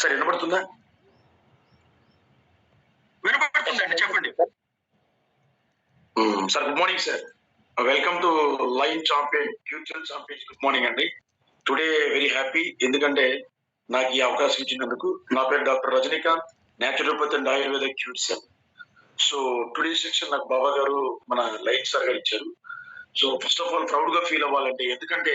Sir వినపడుతుందా? వినబడుతుందండి చెప్పండి. Sir good morning sir. Welcome to line champion future champions good morning అండి. Today very happy ఎందుకంటే నాకు ఈ అవకాశం ఇచ్చినందుకు నా పేరు doctor Rajinikanth naturopathy and Ayurveda cute sir so today section నాకు బాబా గారు మన లైన్ సార్ గారు ఇచ్చారు. సో ఫస్ట్ ఆఫ్ ఆల్ ప్రౌడ్గా ఫీల్ అవ్వాలండి ఎందుకంటే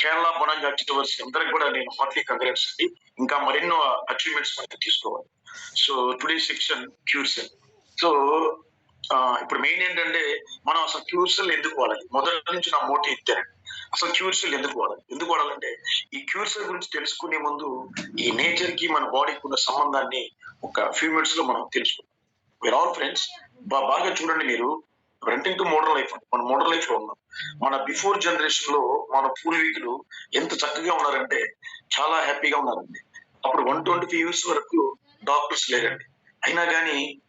కేరళ బొనంగా చిట్టవలసి అందరికి కూడా నేను హార్ట్లీ కంగ్రాట్స్ అండి. ఇంకా మరెన్నో అచీవ్మెంట్స్ మనకి తీసుకోవాలి. So today section cure cell so ఇప్పుడు మెయిన్ ఏంటంటే మనం అసలు క్యూర్సెల్ ఎందుకు వాడాలి? మొదటి నుంచి నా మోటి ఇచ్చారండి అసలు క్యూర్సెల్ ఎందుకు వాడాలి? ఎందుకు వాడాలంటే ఈ క్యూర్సెల్ గురించి తెలుసుకునే ముందు ఈ నేచర్కి మన బాడీకి ఉన్న సంబంధాన్ని ఒక ఫ్యూ మినిట్స్లో మనం తెలుసుకుందాం. వీఆర్ ఆల్ ఫ్రెండ్స్ బాగా చూడండి మీరు. రెంటింగ్ టు మోడర్న్ లైఫ్ మన మోడర్న్ లైఫ్లో ఉన్నాం. మన బిఫోర్ జనరేషన్లో మన పూర్వీకులు ఎంత చక్కగా ఉన్నారంటే చాలా హ్యాపీగా ఉన్నారండి. అప్పుడు వన్ ట్వంటీ ఫైవ్ ఇయర్స్ వరకు డాక్టర్స్ లేరండి. అయినా కానీ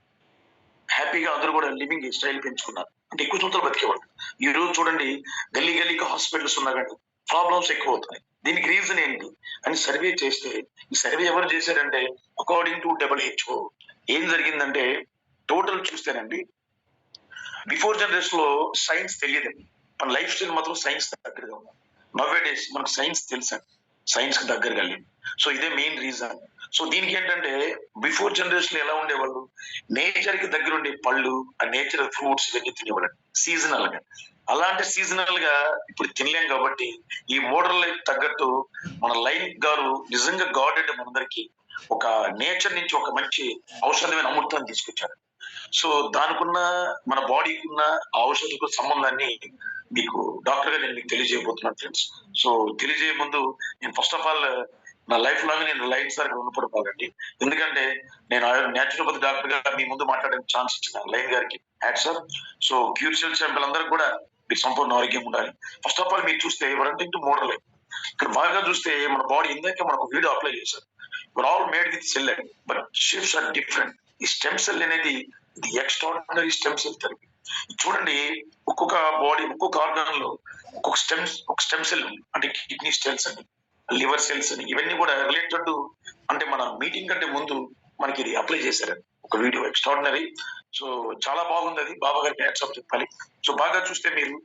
హ్యాపీగా అందరూ కూడా లివింగ్ స్టైల్ పెంచుకున్నారు. అంటే ఎక్కువ సంవత్సరాలు బతికేవాళ్ళు. ఈ రోజు చూడండి గల్లీ గల్లీకి హాస్పిటల్స్ ఉన్నా కానీ ప్రాబ్లమ్స్ ఎక్కువ అవుతున్నాయి దీనికి రీజన్ ఏంటి? అని సర్వే చేస్తే ఈ సర్వే ఎవరు చేశారంటే అకార్డింగ్ టు డబుల్ హెచ్ఓ ఏం జరిగిందంటే టోటల్ చూస్తేనండి బిఫోర్ జనరేషన్లో సైన్స్ తెలియదు. మన లైఫ్ స్టైల్ మాత్రం సైన్స్ దగ్గరగా ఉంది. నవ్వే డేస్ మనకు సైన్స్ తెలుసండి సైన్స్కి దగ్గరగా లేదు. సో ఇదే మెయిన్ రీజన్ సో దీనికి ఏంటంటే బిఫోర్ జనరేషన్ ఎలా ఉండేవాళ్ళు? నేచర్కి దగ్గర ఉండే పళ్ళు ఆ నేచర్ ఫ్రూట్స్ ఇవన్నీ తినేవాళ్ళండి సీజనల్గా. అలాంటి సీజనల్గా ఇప్పుడు తినలేం కాబట్టి ఈ మోడల్ లైఫ్ తగ్గట్టు మన లైన్ గారు నిజంగా గాడ్ అంటే మనందరికీ ఒక నేచర్ నుంచి ఒక మంచి ఔషధమైన అమృతాన్ని తీసుకొచ్చారు. సో దానికున్న మన బాడీకి ఉన్న ఆ ఔషధకు సంబంధాన్ని మీకు డాక్టర్గా నేను మీకు తెలియజేయబోతున్నాను ఫ్రెండ్స్ సో తెలియజేయ ముందు నేను ఫస్ట్ ఆఫ్ ఆల్ నా లైఫ్ లాగా నేను లైట్ సార్ రుణపడిపోవాలండి ఎందుకంటే నేను న్యాచురోపతి డాక్టర్గా మీ ముందు మాట్లాడే ఛాన్స్ ఇచ్చిన లైన్ గారికి. Hat sir so cure cell అందరూ కూడా మీకు సంపూర్ణ ఆరోగ్యం ఉండాలి. ఫస్ట్ ఆఫ్ ఆల్ మీరు చూస్తే ఎవరంటే ఇంటూ మోడల్ ఇక్కడ బాగా చూస్తే మన బాడీ ఇందాక మనకు వీడియో అప్లై చేశారు. All made with cell but shapes are different ఈ స్టెమ్ సెల్ అనేది ఇది ఎక్స్ట్రాడినరీ స్టెమ్ సెల్ థెరపీ చూడండి ఒక్కొక్క బాడీ ఒక్కొక్క ఆర్గాన్లో ఒక్కొక్క స్టెమ్స్ ఒక స్టెమ్ సెల్ అంటే కిడ్నీ సెల్స్ అని లివర్ సెల్స్ అని ఇవన్నీ కూడా రిలేటెడ్ అంటే మన మీటింగ్ కంటే ముందు మనకి ఇది అప్లై చేశారు ఒక వీడియో ఎక్స్ట్రాడినరీ సో చాలా బాగుంది అది. బాబా గారికి హ్యాట్స్ చెప్పాలి. సో బాగా చూస్తే మీరు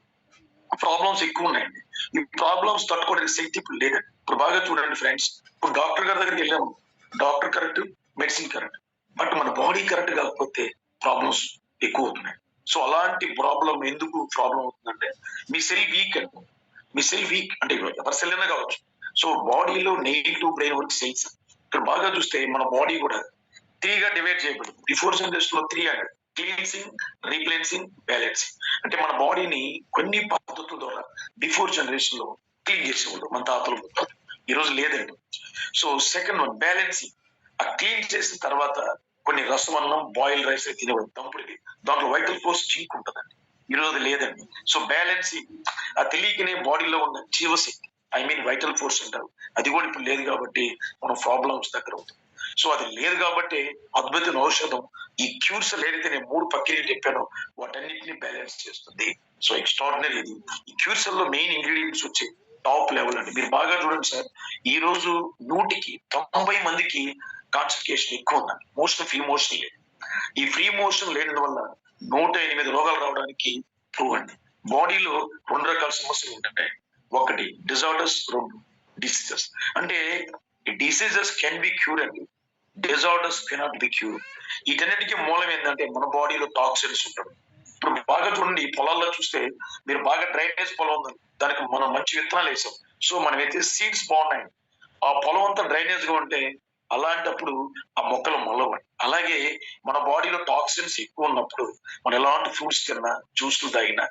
ప్రాబ్లమ్స్ ఎక్కువ ఉన్నాయండి. ఈ ప్రాబ్లమ్స్ తట్టుకోవడానికి శక్తి ఇప్పుడు లేదండి. ఇప్పుడు బాగా చూడండి ఫ్రెండ్స్ ఇప్పుడు డాక్టర్ గారి దగ్గరికి వెళ్ళాము. Doctor correct medicine correct. But మన బాడీ కరెక్ట్ కాకపోతే ప్రాబ్లమ్స్ ఎక్కువ అవుతున్నాయి. సో అలాంటి ప్రాబ్లం ఎందుకు ప్రాబ్లం అవుతుందంటే మీ సెల్ వీక్ అండి మీ సెల్ వీక్ అంటే ఎవరి సెల్ అయినా కావచ్చు. సో బాడీలో నెగిటివ్ బ్రెయిన్ వర్క్ సెల్స్ ఇక్కడ బాగా చూస్తే మన బాడీ కూడా త్రీగా డివైడ్ చేయబడింది. బిఫోర్ జనరేషన్లో త్రీ అండి. క్లీన్సింగ్ రీప్లేన్సింగ్ బ్యాలెన్సింగ్ అంటే మన బాడీని కొన్ని పద్ధతుల ద్వారా బిఫోర్ జనరేషన్లో క్లీన్ చేసేవాళ్ళు. మన తాతలు ఈ రోజు లేదండి. సో సెకండ్ వన్ బ్యాలెన్సింగ్ ఆ క్లీన్ చేసిన తర్వాత కొన్ని రసం అన్నం బాయిల్ రైస్ తినేవాడు. దంపుడికి. దాంట్లో వైటల్ ఫోర్స్ జింక్ ఉంటుందండి. ఈ రోజు అది లేదండి సో బ్యాలెన్సింగ్ ఆ తెలియకనే బాడీలో ఉన్న జీవశక్తి ఐ మీన్ వైటల్ ఫోర్స్ అంటారు. అది కూడా ఇప్పుడు లేదు కాబట్టి మనం ప్రాబ్లమ్స్ దగ్గర అవుతుంది సో అది లేదు కాబట్టి అద్భుతమైన ఔషధం ఈ క్యూర్స్ ఏదైతే నేను మూడు పక్కనే చెప్పానో. వాటన్నిటిని బ్యాలెన్స్ చేస్తుంది. సో ఎక్స్ట్రాడినరీ ఇది. ఈ క్యూర్స్లో మెయిన్ ఇంగ్రీడియంట్స్ వచ్చి టాప్ లెవెల్ అండి. మీరు బాగా చూడండి సార్. ఈ రోజు నూటికి తొంభై మందికి కాన్సన్ట్రేషన్ ఎక్కువ ఉందండి. మోషన్ ఫ్రీ మోషన్ లేదు. ఈ ఫ్రీ మోషన్ లేని వల్ల నూట ఎనిమిది రోగాలు రావడానికి ప్రూవ్ అండి. బాడీలో రెండు రకాల సమస్యలు ఉంటాయి. ఒకటి డిజార్డర్స్ రెండు డిసీజెస్ అంటే డిసీజెస్ కెన్ బి క్యూర్ అండి. డిజార్డర్స్ కెనాట్ బి క్యూర్ వీటన్నిటికీ మూలం ఏంటంటే మన బాడీలో టాక్సిన్స్ ఉంటాడు ఇప్పుడు బాగా చూడండి పొలాల్లో చూస్తే మీరు బాగా డ్రైనేజ్ పొలం ఉంది. దానికి మనం మంచి విత్తనాలు వేసాం. సో మనం అయితే సీడ్స్ బాగున్నాయి ఆ పొలం అంతా డ్రైనేజ్గా ఉంటే అలాంటప్పుడు ఆ మొక్కలు మొలవండి అలాగే మన బాడీలో టాక్సిన్స్ ఎక్కువ ఉన్నప్పుడు మనం ఎలాంటి ఫ్రూట్స్ తిన్నా జ్యూస్లు తాగినా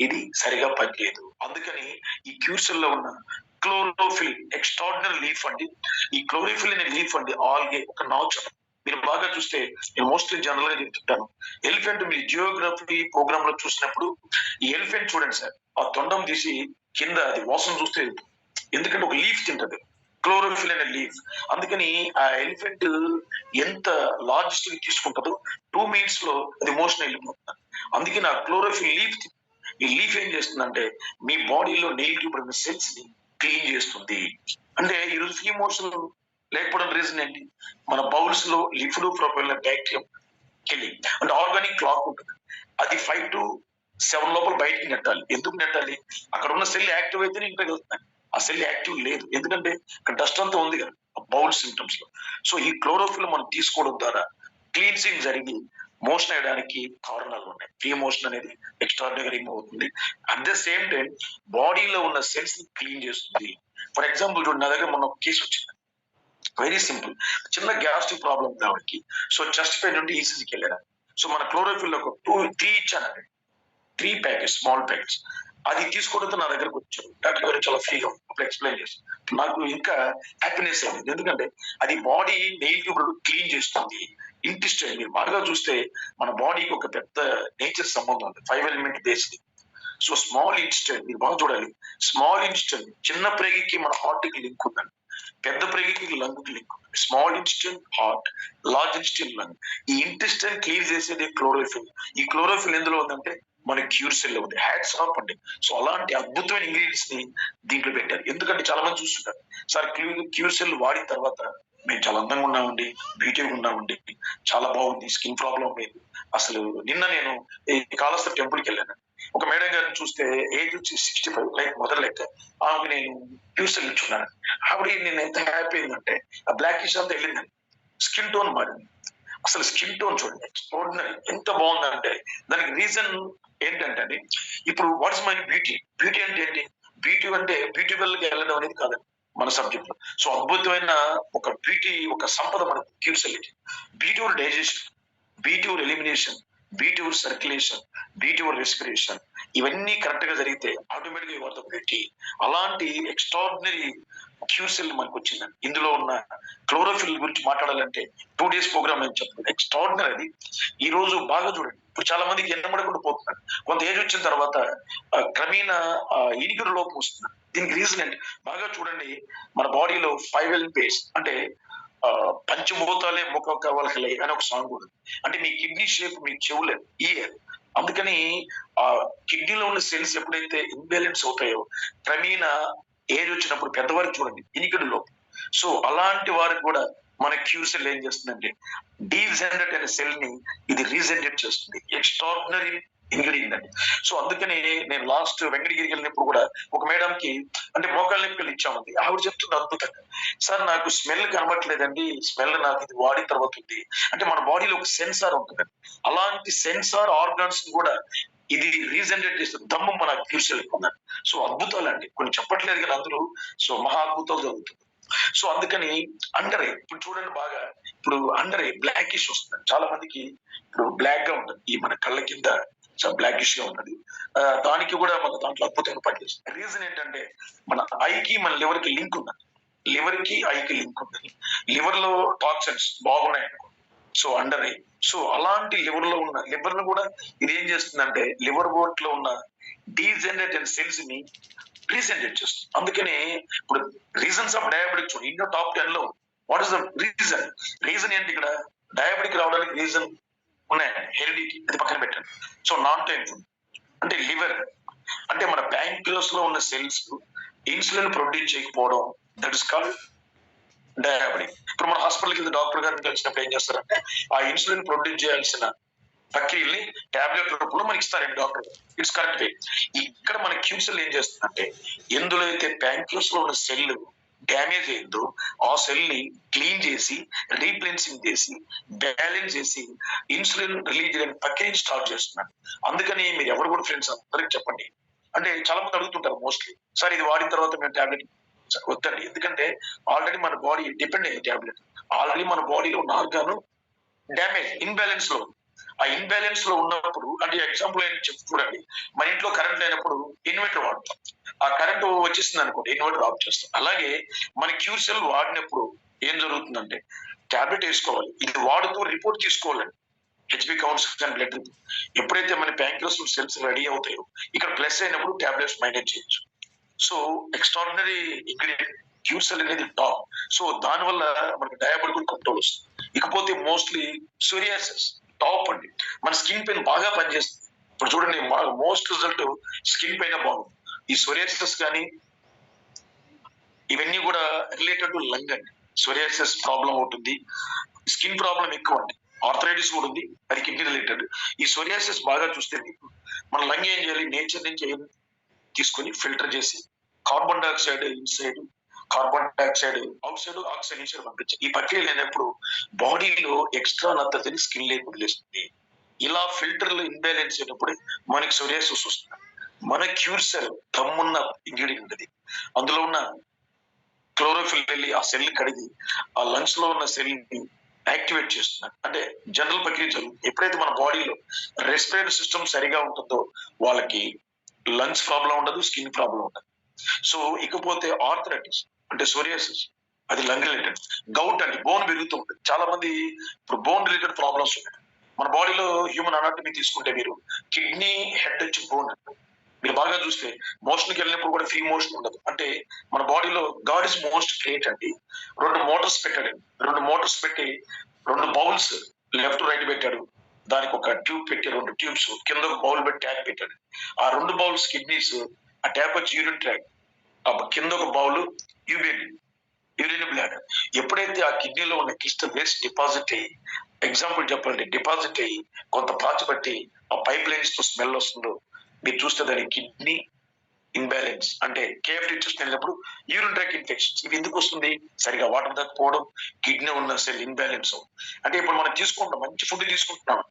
ఇది సరిగా పనిచేయదు. అందుకని ఈ క్యూర్సల్లో ఉన్న క్లోరోఫిల్ ఎక్స్ట్రాడినరీ లీఫ్ అండి. ఈ క్లోరోఫిల్ అనే లీఫ్ అండి ఆల్గే ఒక నాచర్ మీరు బాగా చూస్తే నేను మోస్ట్లీ జనరల్గా చెప్తుంటాను. ఎలిఫెంట్ మీ జియోగ్రఫీ ప్రోగ్రామ్లో చూసినప్పుడు ఈ ఎలిఫెంట్ చూడండి సార్. ఆ తొండం తీసి కింద అది వాసన చూస్తే ఎందుకంటే ఒక లీఫ్ తింటది. క్లోరోఫిల్ అనే లీఫ్ అందుకని ఆ ఎలిఫెంట్ ఎంత లార్జెస్ట్ తీసుకుంటుందో టూ మినిట్స్లో అది మోషన్ వెళ్ళిపోతుంది. అందుకని ఆ క్లోరోఫిల్ లీఫ్ ఈ లీఫ్ ఏం చేస్తుందంటే మీ బాడీలో నెగిటివ్ పడిన సెల్స్ని క్లీన్ చేస్తుంది. అంటే ఈరోజు ఫ్రీ మోషన్ లేకపోవడం రీజన్ ఏంటి? మన బౌల్స్లో లిఫ్డ్ ప్రొపైల్ బ్యాక్టీరియం కిల్లింగ్ అంటే ఆర్గానిక్ క్లాక్ ఉంటుంది. అది ఫైవ్ టు సెవెన్ లోపల బయటికి నెట్టాలి. ఎందుకు నెట్టాలి? అక్కడ ఉన్న సెల్ యాక్టివ్ అయితేనే ఇంకా వెళ్తున్నాయి ఆ సెల్ యాక్టివ్ లేదు. ఎందుకంటే ఇక్కడ డస్ట్ అంతా ఉంది కదా బౌల్ సిమ్టమ్స్లో. సో ఈ క్లోరోఫిల్ మనం తీసుకోవడం ద్వారా క్లీన్సింగ్ జరిగి మోషన్ అయ్యడానికి కారణాలు ఉన్నాయి. ఫ్రీ మోషన్ అనేది ఎక్స్ట్రాడినరీ అవుతుంది. అట్ ద సేమ్ టైం బాడీలో ఉన్న సెల్స్ని క్లీన్ చేస్తుంది. ఫర్ ఎగ్జాంపుల్ చూడండి నా దగ్గర మొన్న ఒక కేసు వచ్చింది. వెరీ సింపుల్ చిన్న గ్యాస్ట్రిక్ ప్రాబ్లం కాబట్టి సో చెస్ట్ పెయిన్ నుండి ఈసీజీకి వెళ్ళాను. సో మన క్లోరోఫిల్ ఒక టూ త్రీ ఇచ్చాను త్రీ ప్యాకెట్స్ స్మాల్ ప్యాకెట్స్ అది తీసుకోవడంతో నా దగ్గరకు వచ్చారు. డాక్టర్ గారు చాలా ఫ్రీగా అప్పుడు ఎక్స్ప్లెయిన్ చేసి నాకు ఇంకా హ్యాపీనెస్ అయింది ఎందుకంటే అది బాడీ నెయిల్ ట్యూబ్ క్లీన్ చేస్తుంది. ఇంటిస్టైన్ మీరు బాగా చూస్తే మన బాడీకి ఒక పెద్ద నేచర్ సంబంధం ఉంది. Five element based so small intestine మీరు బాగా చూడాలి. స్మాల్ ఇన్స్టెంట్ చిన్న ప్రేగికి మన హార్ట్కి లింక్ ఉందండి. పెద్ద ప్రేగికి లంగ్కి లింక్ ఉంది small intestine heart large intestine lung ఈ ఇంటిస్టైన్ క్లియర్ చేసేది క్లోరోఫిల్ ఈ క్లోరోఫిల్ ఎందులో ఉందంటే మన క్యూర్ సెల్ ఉంది. హ్యాట్స్ ఆఫ్ అండి. సో అలాంటి అద్భుతమైన ఇంగ్రీడియంట్స్ని దీంట్లో పెట్టారు. ఎందుకంటే చాలా మంది చూస్తుంటారు. సార్ క్యూ క్యూర్ సెల్ వాడిన తర్వాత మేము చాలా అందంగా ఉన్నామండి బ్యూటీగా ఉన్నామండి. చాలా బాగుంది. స్కిన్ ప్రాబ్లం లేదు. అసలు నిన్న నేను ఈ కాళహస్తి టెంపుల్కి వెళ్ళాను. ఒక మేడం గారిని చూస్తే ఏజ్ వచ్చి సిక్స్టీ ఫైవ్ లైక్ మదర్ లెక్క. ఆమె నేను ట్యూషన్ ఇచ్చున్నాను. ఆవిడ నేను ఎంత హ్యాపీ అయిందంటే ఆ బ్లాక్ ఇష్ అంతా వెళ్ళిందండి. స్కిన్ టోన్ మారింది. అసలు స్కిన్ టోన్ చూడండి. ఎక్స్ట్రాడినరీ ఎంత బాగుందంటే దానికి రీజన్ ఏంటంటే అండి ఇప్పుడు వాట్స్ మై బ్యూటీ బ్యూటీ అంటే ఏంటి? బ్యూటీ అంటే బ్యూటిఫుల్గా వెళ్ళడం అనేది కాదండి మన సబ్జెక్ట్లో. సో అద్భుతమైన ఒక బ్యూటీ ఒక సంపద మనకు క్యూర్సెలిటీ beautiful digestion beautiful elimination beautiful circulation beautiful respiration ఇవన్నీ కరెక్ట్గా జరిగితే ఆటోమేటిక్గా యువర్ బ్యూటీ అలాంటి ఎక్స్ట్రాడినరీ క్యూసెల్ మనకు వచ్చిందండి ఇందులో ఉన్న క్లోరోఫిల్ గురించి మాట్లాడాలంటే టూ డేస్ ప్రోగ్రామ్ అని చెప్పండి ఎక్స్ట్రాడినరీ అది. ఈ రోజు బాగా చూడండి. ఇప్పుడు చాలా మందికి ఎన్నబడకుండా పోతున్నారు. కొంత ఏజ్ వచ్చిన తర్వాత ఆ, క్రమేణా ఇనిగురు లోపం వస్తున్నారు. దీనికి రీజన్ ఏంటి? బాగా చూడండి. మన బాడీలో ఫైవ్ ఎల్ పేస్ అంటే పంచభూతాలే ముఖ కవలకలే అని ఒక సాంగ్ ఉంది. అంటే మీ కిడ్నీ షేప్ మీ చెవులే ఇయర్ అందుకని ఆ కిడ్నీలో ఉన్న సెల్స్ ఎప్పుడైతే ఇంబ్యాలెన్స్ అవుతాయో క్రమేణా ఏజ్ వచ్చినప్పుడు పెద్దవారికి చూడండి ఇనికిడిలో. సో అలాంటి వారికి కూడా మన క్యూ సెల్ ఏం చేస్తుందంటే డీజెనరేట్ అనే సెల్ని ఇది రీజెనరేట్ చేస్తుంది. Extraordinary ingredient. అండి సో అందుకని నేను లాస్ట్ వెంకటగిరికి వెళ్ళినప్పుడు కూడా ఒక మేడం కి అంటే మోకాళ్ళ నొప్పులు ఇచ్చామండి. ఆవిడ చెప్తుంది అద్భుతంగా సార్ నాకు స్మెల్ కనబట్లేదండి స్మెల్ నాకు ఇది వాడిన తర్వాత ఉంది. అంటే మన బాడీలో ఒక సెన్సార్ ఉంటుందండి. అలాంటి సెన్సార్ ఆర్గాన్స్ కూడా ఇది రీజనరేట్ చేస్తే దమ్ము మన క్యూర్సెల్ సో అద్భుతాలు అండి కొన్ని చెప్పట్లేదు కానీ అందరూ సో మహా అద్భుతాలు జరుగుతుంది. సో అందుకని అండర్ ఐ ఇప్పుడు చూడండి బాగా. ఇప్పుడు అండర్ బ్లాక్ బ్లాకిష్ వస్తుంది. చాలా మందికి ఇప్పుడు బ్లాక్గా ఉంటుంది. ఈ మన కళ్ళ కింద చాలా బ్లాకిష్గా ఉన్నది. దానికి కూడా మన దాంట్లో అద్భుతంగా పనిచేస్తుంది. రీజన్ ఏంటంటే మన ఐకి మన లివర్కి లింక్ ఉన్నది. లివర్కి ఐకి లింక్ ఉంటుంది లివర్లో టాక్సిన్స్ బాగున్నాయి సో అండర్ సో అలాంటి లివర్లో ఉన్న లివర్ను కూడా ఇది ఏం చేస్తుందంటే లివర్ బోట్లో ఉన్న డీజెనరేటెడ్ సెల్స్ని రీజనరేట్ చేస్తుంది. అందుకనే ఇప్పుడు రీజన్స్ ఆఫ్ డయాబెటిక్ చూడండి ఇండియా టాప్ టెన్లో what is the reason? Reason ఏంటి ఇక్కడ? డయాబెటిక్ రావడానికి రీజన్ ఉన్నాయి? హెరిడిటీ అది పక్కన పెట్టండి. సో నాన్ టైం అంటే లివర్ అంటే మన బ్యాంక్లో ఉన్న సెల్స్ ఇన్సులిన్ ప్రొడ్యూస్ చేయకపోవడం దట్ ఇస్ కాల్డ్ డయాబెటిక్. ఇప్పుడు మన హాస్పిటల్కి వెళ్తే డాక్టర్ గారిని కలిసినప్పుడు ఏం చేస్తారంటే ఆ ఇన్సులిన్ ప్రొడ్యూస్ చేయాల్సిన ప్రక్రియల్ని టాబ్లెట్ రూపంలో మనకి ఇస్తారండి డాక్టర్ ఇట్స్ కరెక్ట్ వే ఇక్కడ మన క్యూసెల్ ఏం చేస్తుందంటే ఎందులో అయితే ప్యాంక్యూస్లో ఉన్న సెల్ డ్యామేజ్ అయిందో ఆ సెల్ని క్లీన్ చేసి రీప్లేన్సింగ్ చేసి బ్యాలెన్స్ చేసి ఇన్సులిన్ రిలీజ్ చేయడానికి ప్రక్రియని స్టార్ట్ చేస్తున్నారు. అందుకని మీరు ఎవరు కూడా ఫ్రెండ్స్ అందరికి చెప్పండి. అంటే చాలా మంది అడుగుతుంటారు మోస్ట్లీ సార్ ఇది వాడిన తర్వాత మేము టాబ్లెట్ వద్దండి. ఎందుకంటే ఆల్రెడీ మన బాడీ డిపెండ్ అయ్యే టాబ్లెట్ ఆల్రెడీ మన బాడీలో ఉన్న ఆర్గాను డ్యామేజ్ ఇన్బ్యాలెన్స్లో. ఆ ఇన్బ్యాలెన్స్లో ఉన్నప్పుడు అంటే ఎగ్జాంపుల్ ఏంటి చెప్పి చూడండి. మన ఇంట్లో కరెంట్ లేనప్పుడు ఇన్వర్టర్ వాడతాం. ఆ కరెంట్ వచ్చేసింది అనుకోండి ఇన్వర్టర్ ఆఫ్ చేస్తాం. అలాగే మన క్యూర్ సెల్ వాడినప్పుడు ఏం జరుగుతుందంటే ట్యాబ్లెట్ వేసుకోవాలి. ఇది వాడుతూ రిపోర్ట్ తీసుకోవాలండి. హెచ్బి కౌంట్స్ అండ్ బ్లడ్ ఎప్పుడైతే మన ప్యాంక్రస్ సెల్స్ రెడీ అవుతాయో ఇక్కడ ప్లస్ అయినప్పుడు టాబ్లెట్స్ మైనేజ్ చేయొచ్చు. సో ఎక్స్ట్రాడినరీ ఇంగ్రీడియంట్ క్యూర్ అనేది టాప్ సో దానివల్ల మనకి డయాబెటిక్ కంట్రోల్ వస్తుంది. ఇకపోతే మోస్ట్లీ సూరియాసిస్ టాప్ అండి. మన స్కిన్ పైన బాగా పనిచేస్తుంది. ఇప్పుడు చూడండి మోస్ట్ రిజల్ట్ స్కిన్ పైన బాగుంది. ఈ సోరియాసిస్ కానీ ఇవన్నీ కూడా రిలేటెడ్ టు లంగ్ అండి. సోరియాసిస్ ప్రాబ్లం ఉంటుంది స్కిన్ ప్రాబ్లం ఎక్కువ అండి. ఆర్థరైటిస్ కూడా ఉంది. అది కిడ్నీ రిలేటెడ్ ఈ సోరియాసిస్ బాగా చూస్తే మన లంగ్ ఏం చేయాలి? నేచర్ నుంచి తీసుకొని ఫిల్టర్ చేసి carbon dioxide inside carbon dioxide outside oxide inside పంపించాలి ఈ ప్రక్రియ లేనప్పుడు బాడీలో ఎక్స్ట్రా నత్తని స్కిన్ లేకుండా వదిలేస్తుంది. ఇలా ఫిల్టర్లు ఇన్బ్యాలెన్స్ అయినప్పుడు మనకి సోరియాసిస్ వస్తుంది. మన క్యూర్ సెల్ దమ్మున్న ఇంగ్రీడియంట్ అది. అందులో ఉన్న క్లోరోఫిల్ వెళ్ళి ఆ సెల్ కడిగి ఆ లంగ్స్లో ఉన్న సెల్ని యాక్టివేట్ చేస్తున్నారు అంటే జనరల్ ప్రక్రియ జరుగుతుంది ఎప్పుడైతే మన బాడీలో రెస్పిరేటరీ సిస్టమ్ సరిగా ఉంటుందో వాళ్ళకి లంగ్స్ ప్రాబ్లం ఉండదు స్కిన్ ప్రాబ్లం ఉండదు. సో ఇకపోతే ఆర్థరైటిస్ అంటే సోరియాసిస్ అది లంగ్ రిలేటెడ్ గౌట్ అండి బోన్ పెరుగుతూ ఉంటుంది. చాలా మంది ఇప్పుడు బోన్ రిలేటెడ్ ప్రాబ్లమ్స్ ఉన్నాయి. మన బాడీలో హ్యూమన్ అనాటమీ తీసుకుంటే మీరు కిడ్నీ హెడ్ వచ్చి బోన్ మీరు బాగా చూస్తే మోషన్కి వెళ్ళినప్పుడు కూడా ఫ్రీ మోషన్ ఉండదు. అంటే మన బాడీలో గాడ్ ఇస్ మోస్ట్ క్రియేట్ అండి. రెండు మోటార్స్ పెట్టాడు రెండు మోటార్స్ పెట్టి రెండు బౌల్స్ లెఫ్ట్ రైట్ పెట్టాడు. దానికి ఒక ట్యూబ్ పెట్టి రెండు ట్యూబ్స్ కింద ఒక బౌల్ పెట్టి ట్యాప్ పెట్టాడు. ఆ రెండు బౌల్స్ కిడ్నీస్ ఆ ట్యాప్ వచ్చి యూరిన్ ట్రాక్. ఆ కింద ఒక బౌల్ యూబిన్ యూరిన్ బ్లాడర్ ఎప్పుడైతే ఆ కిడ్నీలో ఉన్న కిస్ట్ వేస్ట్ డిపాజిట్ అయ్యి ఎగ్జాంపుల్ చెప్పాలంటే డిపాజిట్ అయ్యి కొంత పాచి పట్టి ఆ పైప్ లైన్స్తో స్మెల్ వస్తుందో మీరు చూస్తే దాని కిడ్నీ ఇన్బ్యాలెన్స్ అంటే కేఎఫ్టీ టెస్ట్ వెళ్ళినప్పుడు యూరిన్ ట్రాక్ ఇన్ఫెక్షన్స్ ఇవి ఎందుకు వస్తుంది? సరిగా వాటర్ తగ్గిపోవడం కిడ్నీ ఉన్న సెల్ ఇన్బ్యాలెన్స్ అంటే ఇప్పుడు మనం తీసుకుంటాం మంచి ఫుడ్ తీసుకుంటున్నాం.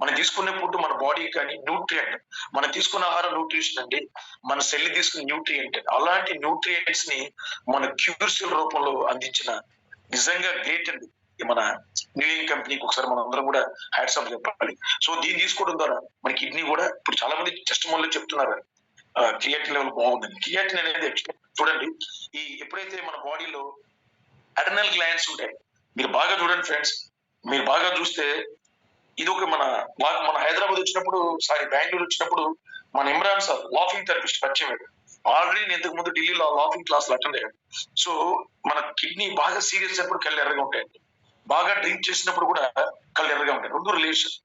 మనం తీసుకునే ఫుడ్ మన బాడీ కానీ న్యూట్రియంట్ మనం తీసుకున్న ఆహారం న్యూట్రిషన్ అండి మన సెల్ తీసుకున్న న్యూట్రియంట్ అలాంటి న్యూట్రియంట్స్ని మన క్యూర్సిల్ రూపంలో అందించిన నిజంగా గ్రేట్ అండి. మన న్యూ కంపెనీకి ఒకసారి మనం అందరం కూడా హ్యాట్స్ ఆఫ్ చెప్పాలి. సో దీన్ని తీసుకోవడం ద్వారా మన కిడ్నీ కూడా ఇప్పుడు చాలా మంది టెస్ట్లో చెప్తున్నారు. క్రియాటిన్ లెవెల్ బాగుందని. క్రియాటిన్ అనేది చూడండి ఈ ఎప్పుడైతే మన బాడీలో అడనల్ గ్లాండ్స్ ఉంటాయి మీరు బాగా చూడండి ఫ్రెండ్స్ మీరు బాగా చూస్తే ఇది ఒక మన మన హైదరాబాద్ వచ్చినప్పుడు సారీ బెంగళూరు వచ్చినప్పుడు మన ఇమ్రాన్ సార్ లాఫింగ్ థెరపిస్ట్ పరిచయం ఆల్రెడీ నేను ఇంతకు ముందు ఢిల్లీలో లాఫింగ్ క్లాస్ అటెండ్ అయ్యాడు సో మన కిడ్నీ బాగా సీరియస్ అయినప్పుడు కళ్ళు ఎర్రగా ఉంటాయండి. బాగా డ్రింక్ చేసినప్పుడు కూడా కళ్ళు ఎర్రగా ఉంటాయి. రెండు రిలేషన్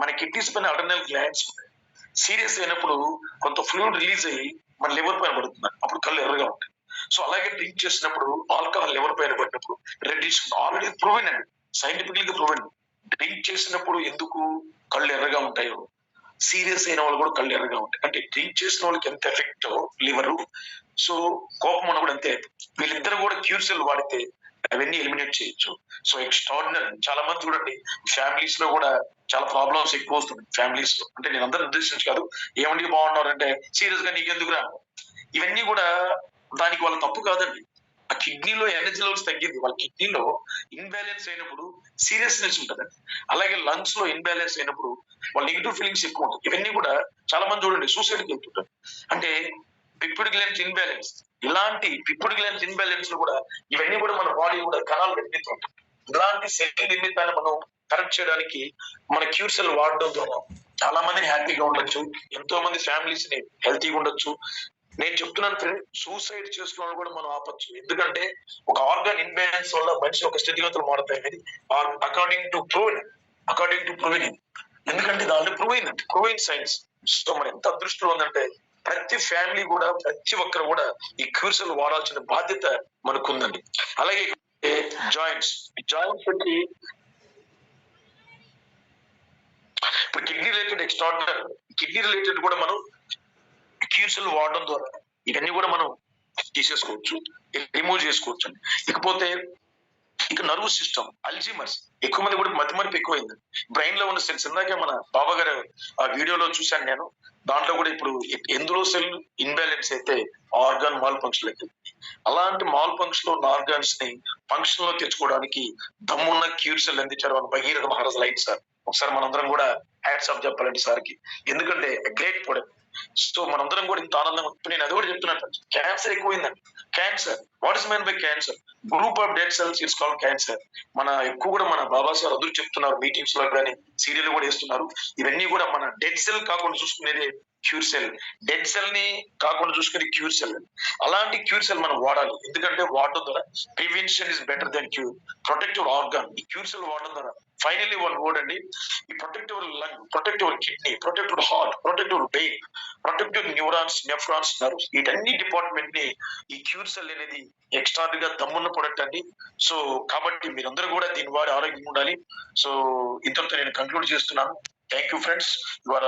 మన కిడ్నీస్ పైన అటర్నల్ గ్లాండ్స్ ఉంటాయి. సీరియస్ అయినప్పుడు కొంత ఫ్లూయిడ్ రిలీజ్ అయ్యి మన లివర్ పైన పడుతుంది. అప్పుడు కళ్ళు ఎర్రగా ఉంటాయి. సో అలాగే డ్రింక్ చేసినప్పుడు ఆల్కహాల్ లివర్ పైన పడినప్పుడు రెడ్డిష్ ఆల్రెడీ ప్రూవెన్ అండి. సైంటిఫికల్గా ప్రూవెన్ డ్రింక్ చేసినప్పుడు ఎందుకు కళ్ళు ఎర్రగా ఉంటాయో? సీరియస్ అయిన వాళ్ళు కూడా కళ్ళు ఎర్రగా ఉంటాయి. అంటే డ్రింక్ చేసిన వాళ్ళకి ఎంత ఎఫెక్ట్ లివర్ సో కోపం ఉన్న కూడా అంతే. వీళ్ళిద్దరు కూడా క్యూర్సెల్ వాడితే అవన్నీ ఎలిమినేట్ చేయొచ్చు. సో ఎక్స్ట్రాడినరీ చాలా మంది చూడండి ఫ్యామిలీస్లో కూడా చాలా ప్రాబ్లమ్స్ ఎక్కువ వస్తుంది ఫ్యామిలీస్లో. అంటే నేను అందరూ ఉద్దేశించి కాదు ఏమండి బాగున్నారంటే సీరియస్గా నీకెందుకు రా ఇవన్నీ కూడా దానికి వాళ్ళ తప్పు కాదండి. ఆ కిడ్నీలో ఎనర్జీ లెవెల్స్ తగ్గింది. వాళ్ళ కిడ్నీలో ఇన్బ్యాలెన్స్ అయినప్పుడు సీరియస్నెస్ ఉంటుందండి అలాగే లంగ్స్లో ఇన్బ్యాలెన్స్ అయినప్పుడు వాళ్ళ నెగిటివ్ ఫీలింగ్స్ ఎక్కువ ఉంటాయి. ఇవన్నీ కూడా చాలా మంది చూడండి సూసైడ్కి వెళ్తుంటారు. అంటే పిప్పుడు గ్లాన్స్ ఇన్బ్యాలెన్స్ ఇలాంటి పిప్పుడు గ్లాన్స్ ఇన్బ్యాలెన్స్లో కూడా ఇవన్నీ కూడా మన బాడీ కూడా కణాలు కనిపిస్తుంటాయి ఇలాంటి సెల్ నిర్మితాన్ని మనం కరెక్ట్ చేయడానికి మన క్యూర్ సెల్ వాడడం ద్వారా చాలా మందిని హ్యాపీగా ఉండొచ్చు. ఎంతో మంది ఫ్యామిలీస్ని హెల్తీగా ఉండొచ్చు. నేను చెప్తున్నాను ఫ్రెండ్ సూసైడ్ చేసుకోవడం కూడా మనం ఆపచ్చు. ఎందుకంటే ఒక ఆర్గాన్ ఇన్బ్యాలెన్స్ వల్ల మనిషి ఒక స్థితిగతులు మారుతాయి. అనేది according to proven according to proven ఎందుకంటే దాంట్లో ప్రూవ్ అయిందండి ప్రూవ్ సైన్స్ సో మరి ఎంత అదృష్టం ఉందంటే ప్రతి ఫ్యామిలీ కూడా ప్రతి ఒక్కరు కూడా ఈ క్యూర్సల్ వాడాల్సిన బాధ్యత మనకుందండి. అలాగే జాయింట్స్ జాయింట్స్ వచ్చి ఇప్పుడు kidney related extraordinary kidney related కూడా మనం క్యూర్సల్ వాడడం ద్వారా ఇవన్నీ కూడా మనం తీసేసుకోవచ్చు రిమూవ్ చేసుకోవచ్చు అండి. ఇకపోతే ఇక నర్వ్ సిస్టమ్ అల్జీమర్స్ ఎక్కువ మంది కూడా మతి ఎక్కువైంది. బ్రెయిన్లో ఉన్న సెల్స్ ఇందాకే మన బాబా గారు ఆ వీడియోలో చూశాను నేను. దాంట్లో కూడా ఇప్పుడు ఎందులో సెల్ ఇన్బ్యాలెన్స్ అయితే ఆర్గాన్ మాల్ ఫంక్షన్ అవుతుంది అలాంటి మాల్ ఫంక్షన్లో ఉన్న ఆర్గాన్స్ని ఫంక్షన్లో తెచ్చుకోవడానికి దమ్మున్న క్యూర్ సెల్ అందించారు మన భగీరథ మహారాజ్ లైట్ సార్. ఒకసారి మనందరం కూడా హ్యాట్స్ ఆఫ్ చెప్పాలండి సార్కి. ఎందుకంటే గ్రేట్ ప్రొడక్ట్. సో మనందరం కూడా ఇంత ఆనందంగా నేను అది కూడా చెప్తున్నాను. Cancer ఎక్కువైందండి. Cancer what is main by cancer group of dead cells it's called cancer మన ఎక్కువ కూడా మన బాబా సార్ అదురు చెప్తున్నారు. మీటింగ్స్లో కానీ సీరియల్ కూడా వేస్తున్నారు. ఇవన్నీ కూడా మన డెడ్ సెల్ కాకుండా చూసుకునేది క్యూర్ సెల్. డెడ్ సెల్ని కాకుండా చూసుకుని క్యూర్ సెల్. అలాంటి క్యూర్ సెల్ మనం వాడాలి. ఎందుకంటే వాడడం ద్వారా prevention is better than cure. Protective organ. ఈ క్యూర్ సెల్ వాడడం ద్వారా ఫైనల్లీ వన్ వర్డ్ అండి. ఈ protective lung protective kidney protective heart protective brain protective neurons nephrons nerves వీటన్ని డిపార్ట్మెంట్ని ఈ క్యూర్ సెల్ అనేది ఎక్స్ట్రా గా దమ్మున్న ప్రొడక్ట్ అండి. సో కాబట్టి మీరందరూ కూడా దీని వారి ఆరోగ్యంగా ఉండాలి. సో ఇంతటితో నేను కంక్లూడ్ చేస్తున్నాను. థ్యాంక్ యూ ఫ్రెండ్స్ ఇవాళ